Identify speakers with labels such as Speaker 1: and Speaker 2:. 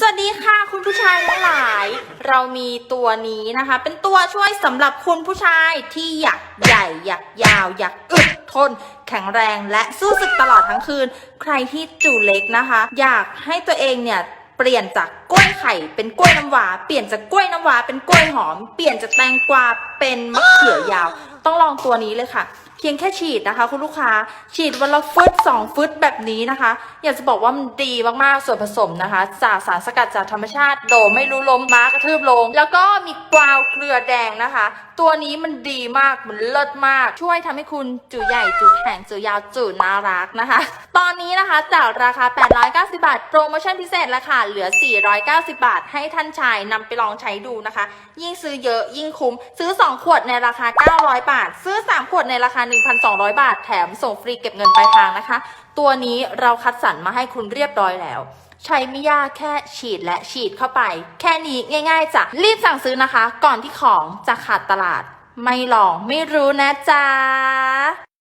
Speaker 1: สวัสดีค่ะคุณผู้ชายทั้งหลาย เรามีตัวนี้นะคะ เป็นตัวช่วยสำหรับคุณผู้ชายที่อยากใหญ่อยากยาว อยากอึดทน แข็งแรงและสู้ศึกตลอดทั้งคืน ใครที่จูเล็กนะคะ อยากให้ตัวเองเนี่ยเปลี่ยนจากกล้วยไข่เป็นกล้วยน้ำว้าเปลี่ยนจากกล้วยน้ำว้าเป็นกล้วยหอม เปลี่ยนจากแตงกวาเป็นมะเขือยาว ต้องลองตัวนี้เลยค่ะ เพียงแค่ฉีดนะคะ คุณลูกค้าฉีดวันละฟึดสองฟึดแบบนี้นะคะ อยากจะบอกว่ามันดีมากๆส่วนผสมนะคะ จากสารสกัดจากธรรมชาติโดไม่รู้ล้มม้ากระทืบลง แล้วก็มีกวาวเกลือแดงนะคะ ตัวนี้มันดีมากมันเลิศมาก ช่วยทำให้คุณจูใหญ่จูแข็งจูยาวจูน่ารักนะคะ ตอนนี้นะคะจากราคา 890 บาท โปรโมชั่นพิเศษราคาเหลือ 490 บาท ให้ท่านชายนำไปลองใช้ดูนะคะ ยิ่งซื้อเยอะยิ่งคุ้ม ซื้อ 2 ขวดในราคา 900 บาท ซื้อ 3 ขวดในราคา1,200 บาท แถมส่งฟรีเก็บเงินปลายทางนะคะ ตัวนี้เราคัดสรรมาให้คุณเรียบร้อยแล้ว ใช้ไม่ยากแค่ฉีดและฉีดเข้าไป แค่นี้ง่าย ๆจ้ะรีบสั่งซื้อนะคะ ก่อนที่ของจะขาดตลาด ไม่ลองไม่รู้นะจ๊ะ